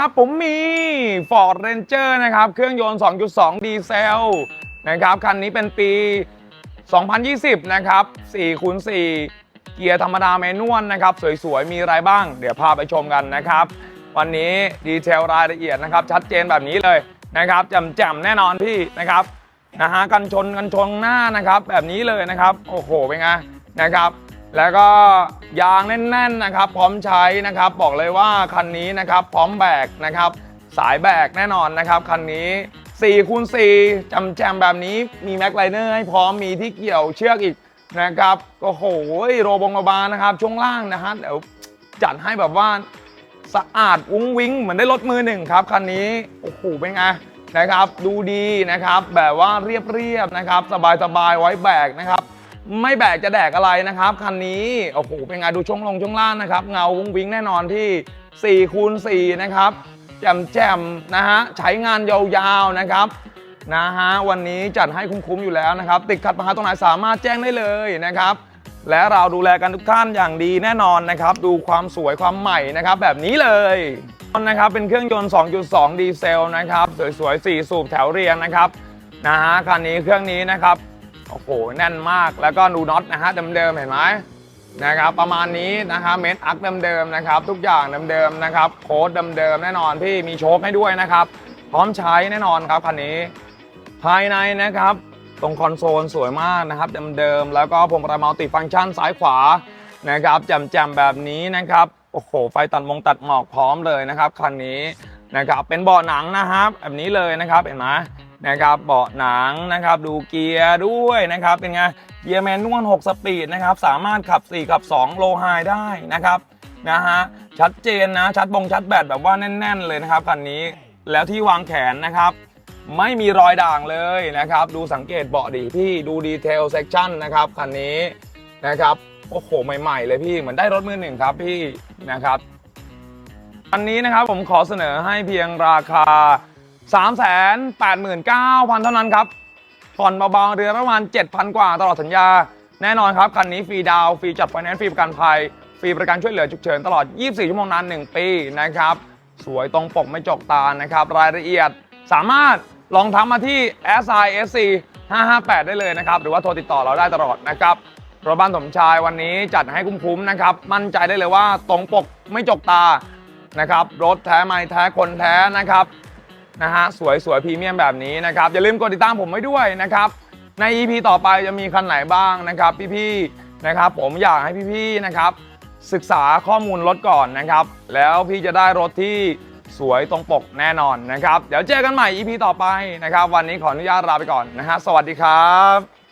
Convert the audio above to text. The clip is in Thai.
ครับ ผมมี Ford Ranger นะครับ เครื่องยนต์ 2.2 ดีเซลนะครับ คันนี้เป็นปี 2020 นะครับ4คูณ4เกียร์ธรรมดาแมนนวลนะครับ สวยๆ มีอะไรบ้าง เดี๋ยวพาไปชมกันนะครับ วันนี้ดีเทลรายละเอียดนะครับ ชัดเจนแบบนี้เลยนะครับแจ่มๆ แน่นอนพี่นะครับนะฮะกันชนกันชนหน้านะครับ แบบนี้เลยนะครับ โอ้โห เป็นไงนะครับ แล้วก็ยางแน่นๆนะครับ พร้อมใช้นะครับ บอกเลยว่าคันนี้นะครับ พร้อมแบกนะครับ สายแบกแน่นอนนะครับคันนี้4คูณ4จำแจมแบบนี้มีแม็กไลเนอร์ให้พร้อมมีที่เกี่ยวเชือกอีกนะครับโอ้โหโรบงโรบานะครับช่วงล่างนะฮะเดี๋ยวจัดให้แบบว่าสะอาดวุ้งวิ้งเหมือนได้รถมือหนึ่งครับคันนี้โอ้โหเป็นไงนะครับ ดูดีนะครับ แบบว่าเรียบๆนะครับ สบายๆไว้แบกนะครับ ไม่แบกจะแดกอะไรนะครับ คันนี้ โอ้โห เป็นไงดูช่วงลงช่วงล่างนะครับ เงาวงวิ้งแน่นอนที่4คูณ4นะครับ แจ่มๆนะฮะ ใช้งานยาวๆนะครับ นะฮะ วันนี้จัดให้คุ้มๆอยู่แล้วนะครับ ติดขัดปัญหาตรงไหนสามารถแจ้งได้เลยนะครับ และเราดูแลกันทุกท่านอย่างดีแน่นอนนะครับ ดูความสวยความใหม่นะครับ แบบนี้เลยนะครับ เป็นเครื่องยนต์ 2.2 ดีเซลนะครับ สวยๆ4สูบแถวเรียงนะครับ นะฮะ คันนี้เครื่องนี้นะครับ โอ้โหแน่นมากแล้วก็ดูน็อตนะฮะเดิมๆเห็นไหมนะครับประมาณนี้นะครับเม็ดอักเดิมๆนะครับ ทุกอย่างเดิมๆนะครับ โค้ดเดิมๆแน่นอนที่มีโชคให้ด้วยนะครับ พร้อมใช้แน่นอนครับคันนี้ ภายในนะครับ ตรงคอนโซลสวยมากนะครับเดิมๆแล้วก็พวงมาลัยมัลติฟังก์ชันซ้ายขวานะครับแจ่มๆแบบนี้นะครับโอ้โหไฟตัดมงตัดหมอกพร้อมเลยนะครับคันนี้นะครับเป็นเบาะหนังนะครับ แบบนี้เลยนะครับเห็นไหม นะครับเบาะหนังนะครับดูเกียร์ด้วยนะครับเป็นไงเกียร์แมนนวล6สปีดนะครับสามารถขับ 4 ขับ 2 โลไฮได้นะครับนะฮะชัดเจนนะชัดบงชัดแบตแบบว่าแน่น ๆ เลยนะครับคันนี้แล้วที่วางแขนนะครับ ไม่มีรอยด่างเลยนะครับ ดูสังเกตเบาะดีพี่ดูดีเทลเซ c ชันนะครับคันนี้นะครับโอ้โหใหม่ ๆ เลยพี่เหมือนได้รถมือหนึ่งครับพี่นะครับอันนี้นะครับผมขอเสนอให้เพียงราคา 389,000 เท่านั้นครับ ผ่อนเบาๆเดือนประมาณ 7,000 กว่าตลอดสัญญา แน่นอนครับ คันนี้ฟรีดาวฟรีจัดไฟแนนซ์ฟรีประกันภัย ฟรีประกันช่วยเหลือฉุกเฉินตลอด 24 ชั่วโมงนาน 1 ปีนะครับ สวยตรงปกไม่จกตานะครับ รายละเอียดสามารถลองทักมาที่ SISC 558 ได้เลยนะครับ หรือว่าโทรติดต่อเราได้ตลอดนะครับรถบ้านสมชายวันนี้จัดให้คุ้มๆนะครับ มั่นใจได้เลยว่าตรงปกไม่จกตานะครับ รถแท้ไม่แท้คนแท้นะครับ นะฮะสวยสวยพรีเมียมแบบนี้นะครับอย่าลืมกดติดตามผมไว้ด้วยนะครับใน EP ต่อไปจะมีคันไหนบ้างนะครับ พี่ๆนะครับ ผมอยากให้พี่ๆนะครับ ศึกษาข้อมูลรถก่อนนะครับ แล้วพี่จะได้รถที่สวยตรงปกแน่นอนนะครับ เดี๋ยวเจอกันใหม่ EP ต่อไปนะครับ วันนี้ขออนุญาตลาไปก่อนนะฮะสวัสดีครับ